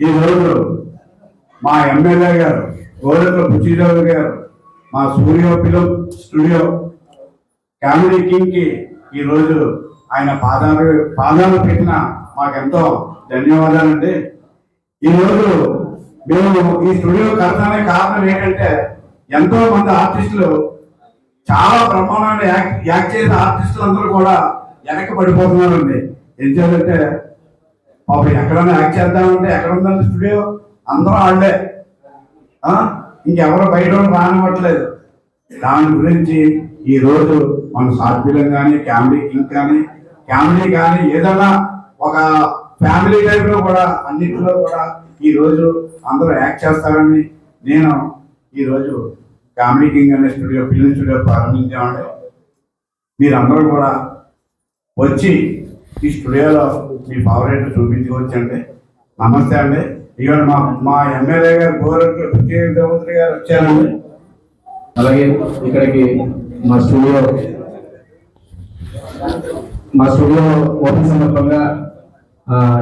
ఈ రోజు మా ఎమ్మెల్యే గారు గోడెల బుచ్చిరావు గారు మా సూర్య ఫిలిం స్టూడియో కామెడీ కింగ్కి ఈ ఆయన పాదాలు పాదాలు పెట్టిన మాకెంతో ధన్యవాదాలండి. ఈ రోజు మేము ఈ స్టూడియో కడతానే కారణం ఏంటంటే ఎంతో మంది ఆర్టిస్టులు చాలా ప్రమాణాన్ని యాక్ట్ యాక్ట్ చేసిన ఆర్టిస్టులు అందరూ కూడా వెనక్కి పడిపోతున్నారండి. ఏం చేయాలంటే పాపం ఎక్కడైనా యాక్ట్ చేద్దామంటే ఎక్కడ ఉందండి స్టూడియో? అందరూ ఆళ్ళే. ఇంకెవరు బయట వాళ్ళు రానివ్వట్లేదు. దాని గురించి ఈరోజు మన సాధ్యులం కానీ ఫ్యామిలీ కింగ్ కానీ ఫ్యామిలీ కానీ ఏదైనా ఒక ఫ్యామిలీ టైప్లో కూడా అన్నింటిలో కూడా ఈ రోజు అందరూ యాక్ట్ చేస్తారని నేను ఈరోజు కామెడీ కింగ్ అనే స్టూడియో ఫిల్మ్ స్టూడియో ప్రారంభించామండి మీరందరూ కూడా వచ్చి ఈ స్టూడియోలో మీ ఫేవరెట్ చూపించుకోవచ్చండి. నమస్తే అండి. ఇవాళ మా మా ఎమ్మెల్యే గారు గోరంట్ల దేవత్రి గారు వచ్చారండి. అలాగే ఇక్కడికి మా స్టూడియో మా స్టూడియో ఓపెన్ సందర్భంగా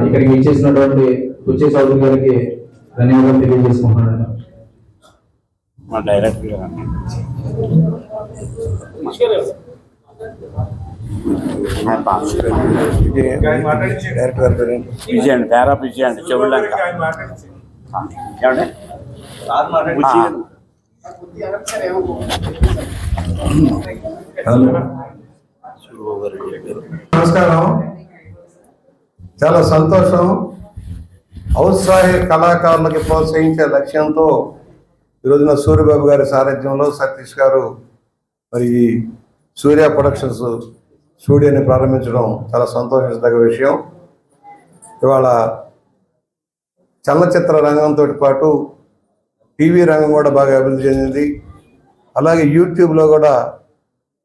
ఇక్కడికి ఇచ్చేసినటువంటి కుచ్చే చౌదరి గారికి ధన్యవాదాలు తెలియజేసుకుంటున్నాను. మా డైరెక్టర్ గారు. విజయ్ అండి పేరా విజయ్ అండి చెవులంక నమస్కారం. చాలా సంతోషం. ఔత్సాహిక కళాకారులకి ప్రోత్సహించే లక్ష్యంతో ఈరోజున సూర్యబాబు గారి సారథ్యంలో సతీష్ గారు మరి ఈ సూర్య ప్రొడక్షన్స్ స్టూడియోని ప్రారంభించడం చాలా సంతోషించదగ్గ విషయం. ఇవాళ చలనచిత్ర రంగంతో పాటు టీవీ రంగం కూడా బాగా అభివృద్ధి చెందింది. అలాగే యూట్యూబ్లో కూడా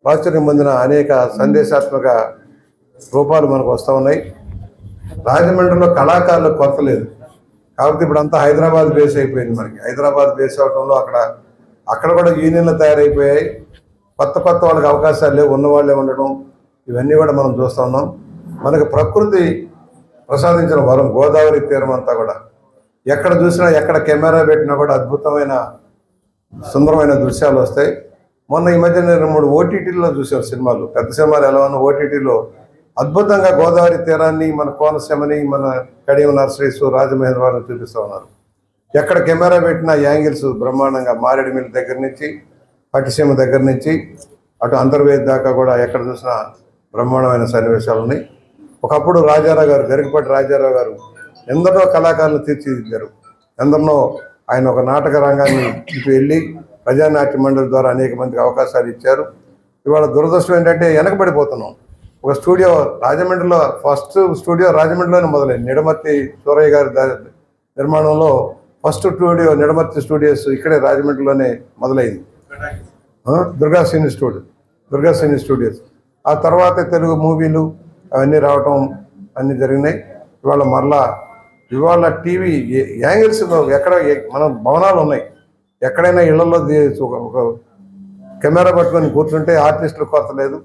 ప్రాచుర్యం పొందిన అనేక సందేశాత్మక రూపాలు మనకు వస్తూ ఉన్నాయి. రాజమండ్రిలో కళాకారులకు కొరత లేదు. కాబట్టి ఇప్పుడు అంతా హైదరాబాద్ బేస్ అయిపోయింది మనకి. హైదరాబాద్ బేస్ అవడంలో అక్కడ అక్కడ కూడా యూనియన్లు తయారైపోయాయి. కొత్త కొత్త వాళ్ళకి అవకాశాలు లేవు ఉన్నవాళ్ళే ఉండడం ఇవన్నీ కూడా మనం చూస్తూ ఉన్నాం. మనకు ప్రకృతి ప్రసాదించిన వరం గోదావరి తీరం అంతా కూడా. ఎక్కడ చూసినా ఎక్కడ కెమెరా పెట్టినా కూడా అద్భుతమైన సుందరమైన దృశ్యాలు వస్తాయి. మొన్న ఈ మధ్య నేను రెండు మూడు ఓటీటీల్లో చూసాను సినిమాలు. పెద్ద సినిమాలు ఎలా ఉన్న ఓటీటీలో అద్భుతంగా గోదావరి తీరాన్ని మన కోనసీమని మన కడియం నర్సరీస్ రాజమహేంద్రవరం చూపిస్తూ ఉన్నారు. ఎక్కడ కెమెరా పెట్టిన యాంగిల్స్ బ్రహ్మాండంగా మారేడుమిల్లి దగ్గర నుంచి పట్టిసీమ దగ్గర నుంచి అటు అంతర్వేది దాకా కూడా ఎక్కడ చూసినా బ్రహ్మాండమైన సన్నివేశాలు ఉన్నాయి. ఒకప్పుడు రాజారావు గారు గరికపాటి రాజారావు గారు ఎందరో కళాకారులు తీర్చిదిద్దారు. ఎందరినో ఆయన ఒక నాటక రంగాన్ని ఇటు వెళ్ళి ప్రజానాట్య మండలి ద్వారా అనేక మందికి అవకాశాలు ఇచ్చారు. ఇవాళ దురదృష్టం ఏంటంటే వెనకబడిపోతున్నాం. ఒక స్టూడియో రాజమండ్రిలో ఫస్ట్ స్టూడియో రాజమండ్రిలోనే మొదలైంది. నిడమర్తి సూరయ్య గారి నిర్మాణంలో ఫస్ట్ స్టూడియో నిడమర్తి స్టూడియోస్ ఇక్కడే రాజమండ్రిలోనే మొదలైంది. Durga cine studio Durga cine studios. ఆ తర్వాత తెలుగు మూవీలు అవన్నీ రావటం అన్నీ జరిగినాయి. ఇవాళ మరలా ఇవాళ టీవీ యాంగిల్స్ ఎక్కడ మన భవనాలు ఉన్నాయి. ఎక్కడైనా ఇళ్ళలో ఒక కెమెరా పట్టుకొని కూర్చుంటే ఆర్టిస్టులు కొరత లేదు.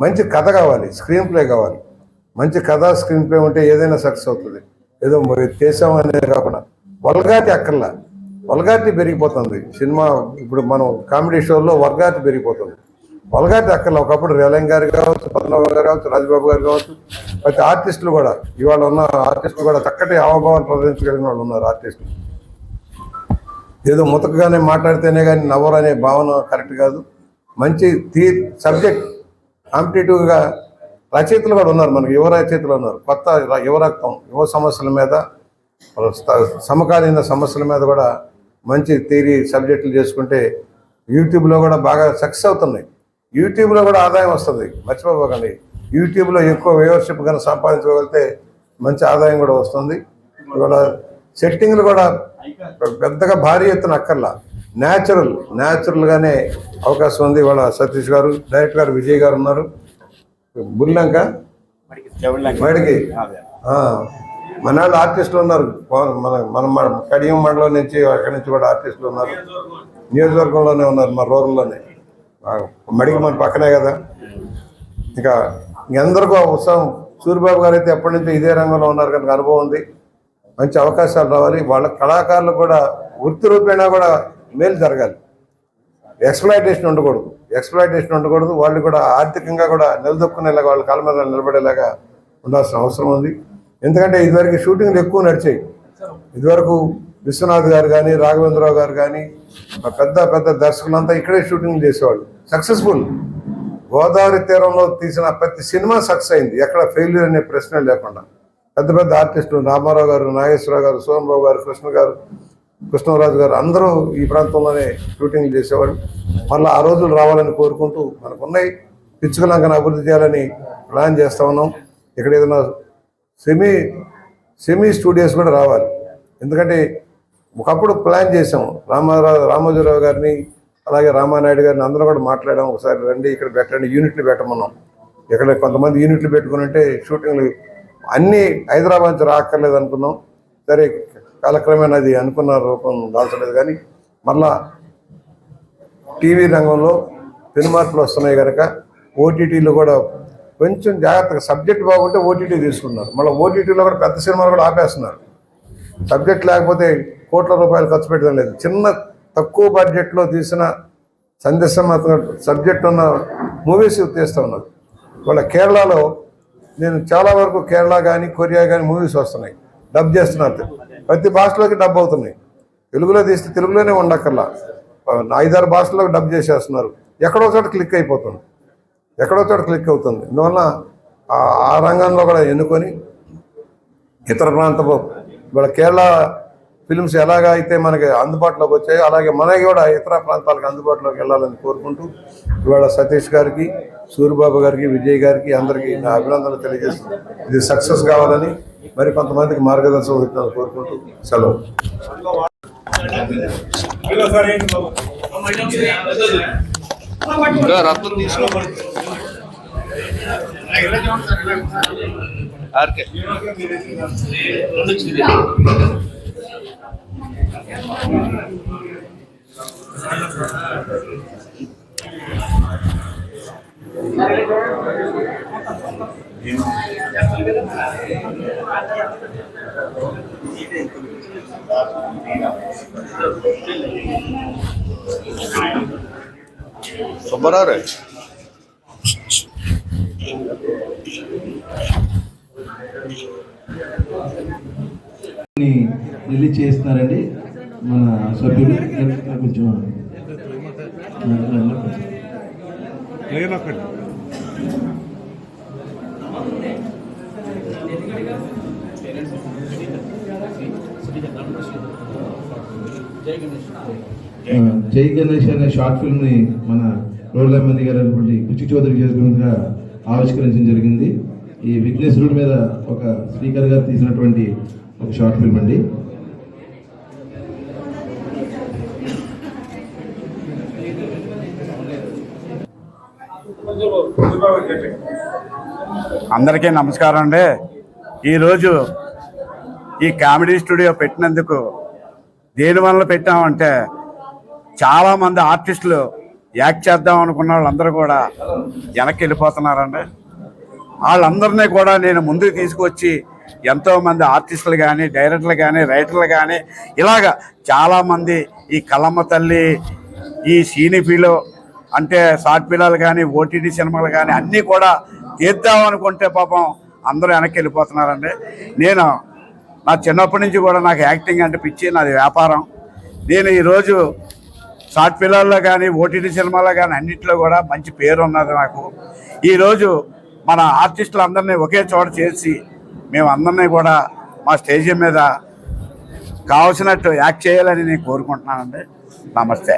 మంచి కథ కావాలి స్క్రీన్ ప్లే కావాలి. మంచి కథ స్క్రీన్ ప్లే ఉంటే ఏదైనా సక్సెస్ అవుతుంది. ఏదో మరి చేసామనే కాకుండా వల్గాటి అక్కర్లా. వల్గాటి పెరిగిపోతుంది. సినిమా ఇప్పుడు మనం కామెడీ షోల్లో వల్గాటి పెరిగిపోతుంది. వల్గాటి అక్కర్లా. ఒకప్పుడు రేలంగ్ గారు కావచ్చు పద్మనాభ గారు కావచ్చు రాజబాబు గారు కావచ్చు ప్రతి ఆర్టిస్టులు కూడా ఇవాళ ఉన్న ఆర్టిస్టులు కూడా చక్కటి అవభావాన్ని ప్రదర్శించగలిగిన వాళ్ళు ఉన్నారు ఆర్టిస్టులు ఏదో ముతకగానే మాట్లాడితేనే కానీ నవ్వరు అనే భావన కరెక్ట్ కాదు. మంచి తీ సబ్జెక్ట్ కాంపిటేటివ్గా రచయితలు కూడా ఉన్నారు మనకి యువ రచయితలు ఉన్నారు. కొత్త యువ రక్తం యువ సమస్యల మీద సమకాలీన సమస్యల మీద కూడా మంచి థియరీ సబ్జెక్టులు చేసుకుంటే యూట్యూబ్లో కూడా బాగా సక్సెస్ అవుతున్నాయి. యూట్యూబ్లో కూడా ఆదాయం వస్తుంది. మర్చిపోకండి. యూట్యూబ్లో ఎక్కువ వ్యూవర్షిప్ కానీ సంపాదించగలిగితే మంచి ఆదాయం కూడా వస్తుంది. ఇవాళ సెట్టింగ్లు కూడా పెద్దగా భారీ ఎత్తున అక్కర్లా. న్యాచురల్ న్యాచురల్గానే అవకాశం ఉంది. ఇవాళ సతీష్ గారు డైరెక్టర్ గారు విజయ్ గారు ఉన్నారు. బుల్లంక బయటికి మన వాళ్ళు ఆర్టిస్టులు ఉన్నారు. మన మన మన కడియం మండలం నుంచి అక్కడి నుంచి కూడా ఆర్టిస్టులు ఉన్నారు. నియోజకవర్గంలోనే ఉన్నారు మా రూరల్లోనే. మడికి మన పక్కనే కదా. ఇంకా ఎందరికో ఉత్సాహం సూర్యబాబు గారు అయితే ఎప్పటి నుంచో ఇదే రంగంలో ఉన్నారు కనుక అనుభవం ఉంది. మంచి అవకాశాలు రావాలి. వాళ్ళ కళాకారులు కూడా వృత్తి రూపేణా కూడా మేలు జరగాలి. ఎక్స్ప్లాయిటేషన్ ఉండకూడదు. ఎక్స్ప్లాయిటేషన్ ఉండకూడదు. వాళ్ళు కూడా ఆర్థికంగా కూడా నిలదొక్కునేలాగా వాళ్ళ కాళ్ళ మీద నిలబడేలాగా ఉండాల్సిన అవసరం ఉంది. ఎందుకంటే ఇదివరకు షూటింగ్లు ఎక్కువ నడిచాయి. ఇదివరకు విశ్వనాథ్ గారు కానీ రాఘవేంద్రరావు గారు కానీ పెద్ద పెద్ద దర్శకులంతా ఇక్కడే షూటింగ్ చేసేవాళ్ళు. సక్సెస్ఫుల్ గోదావరి తీరంలో తీసిన ప్రతి సినిమా సక్సెస్ అయింది. ఎక్కడ ఫెయిల్యూర్ అనే ప్రశ్న లేకుండా. పెద్ద పెద్ద ఆర్టిస్టులు రామారావు గారు నాగేశ్వరరావు గారు సోమరావు గారు కృష్ణ గారు కృష్ణరాజు గారు అందరూ ఈ ప్రాంతంలోనే షూటింగ్లు చేసేవారు. మళ్ళీ ఆ రోజులు రావాలని కోరుకుంటూ మనకున్నాయి. పిచ్చుకలంకను అభివృద్ధి చేయాలని ప్లాన్ చేస్తా ఉన్నాం. ఇక్కడ ఏదైనా సెమీ సెమీ స్టూడియోస్ కూడా రావాలి. ఎందుకంటే ఒకప్పుడు ప్లాన్ చేసాం రామారావు రామోజీరావు గారిని అలాగే రామానాయుడు గారిని అందరూ కూడా మాట్లాడాం. ఒకసారి రండి ఇక్కడ పెట్టండి యూనిట్లు పెట్టమన్నాం. ఇక్కడ కొంతమంది యూనిట్లు పెట్టుకుని ఉంటే షూటింగ్లు అన్నీ హైదరాబాద్ నుంచి రాక్కర్లేదు అనుకున్నాం. సరే కాలక్రమేణా అది అనుకున్న రూపం దాల్చలేదు కానీ మళ్ళా టీవీ రంగంలో పెను మార్పులు వస్తున్నాయి కనుక ఓటీటీలో కూడా కొంచెం జాగ్రత్తగా సబ్జెక్ట్ బాగుంటే ఓటీటీ తీసుకున్నారు మళ్ళీ ఓటీటీలో కూడా పెద్ద సినిమాలు కూడా ఆపేస్తున్నారు. సబ్జెక్ట్ లేకపోతే కోట్ల రూపాయలు ఖర్చు పెట్టడం లేదు. చిన్న తక్కువ బడ్జెట్లో తీసిన సందేశమాత్మక సబ్జెక్ట్ ఉన్న మూవీస్ తీస్తూ ఉన్నారు. వాళ్ళ కేరళలో నేను చాలా వరకు కేరళ కానీ కొరియా కానీ మూవీస్ వస్తున్నాయి. డబ్ చేస్తున్నారు. ప్రతి భాషలోకి డబ్ అవుతున్నాయి. తెలుగులో తీస్తే తెలుగులోనే ఉండక్కర్లా. ఐదారు భాషల్లో డబ్ చేసేస్తున్నారు. ఎక్కడో చోట క్లిక్ అయిపోతుంది. ఎక్కడో చోట క్లిక్ అవుతుంది. అందువల్ల ఆ- ఆ రంగంలో కూడా ఎన్నుకొని ఇతర ప్రాంతపు ఇవాళ కేరళ ఫిల్మ్స్ ఎలాగా అయితే మనకి అందుబాటులోకి వచ్చాయో అలాగే మనకి కూడా ఇతర ప్రాంతాలకు అందుబాటులోకి వెళ్ళాలని కోరుకుంటూ ఇవాళ సతీష్ గారికి సూర్యబాబు గారికి విజయ్ గారికి అందరికీ నా అభినందనలు తెలియజేస్తున్నాను. ఇది సక్సెస్ కావాలని మరి కొంతమందికి మార్గదర్శనం ఇస్తాను కోరుకుంటూ సెలవు. సుబ్బారావు రే సుబ్బరారే రిలీజ్ చేస్తున్నారండి. మన సభ్యులు కొంచెం జై. గణేష్ అనే షార్ట్ ఫిల్మ్ని మన రోడ్ల మంది గారు అయినటువంటి కుచి చౌదరి చేతులుగా ఆవిష్కరించడం జరిగింది. ఈ విఘ్నేశ్వరుడి మీద ఒక స్పీకర్ గారు తీసినటువంటి ఒక షార్ట్ ఫిల్మ్ అండి. అందరికీ నమస్కారం అండి. ఈరోజు ఈ కామెడీ స్టూడియో పెట్టినందుకు దేని వల్ల పెట్టామంటే చాలామంది ఆర్టిస్టులు యాక్ట్ చేద్దాం అనుకున్న వాళ్ళందరూ కూడా వెనక్కి వెళ్ళిపోతున్నారండి. వాళ్ళందరినీ కూడా నేను ముందుకు తీసుకొచ్చి ఎంతోమంది ఆర్టిస్టులు కానీ డైరెక్టర్లు కానీ రైటర్లు కానీ ఇలాగ చాలామంది ఈ కలమ్మ తల్లి ఈ సీనిఫీలో అంటే షార్ట్ ఫిల్మ్లు కానీ ఓటీటీ సినిమాలు కానీ అన్నీ కూడా తీద్దాం అనుకుంటే పాపం అందరూ వెనక్కి వెళ్ళిపోతున్నారండి. నేను నా చిన్నప్పటి నుంచి కూడా నాకు యాక్టింగ్ అంటే పిచ్చి నాది వ్యాపారం. నేను ఈరోజు షార్ట్ ఫిల్మ్లో కానీ ఓటీటీ సినిమాలో కానీ అన్నింటిలో కూడా మంచి పేరు ఉన్నది నాకు. ఈరోజు మన ఆర్టిస్టులు అందరినీ ఒకే చోట చేసి మేము అందరినీ కూడా మా స్టేజ్ మీద కావాల్సినట్టు యాక్ట్ చేయాలని నేను కోరుకుంటున్నానండి. నమస్తే.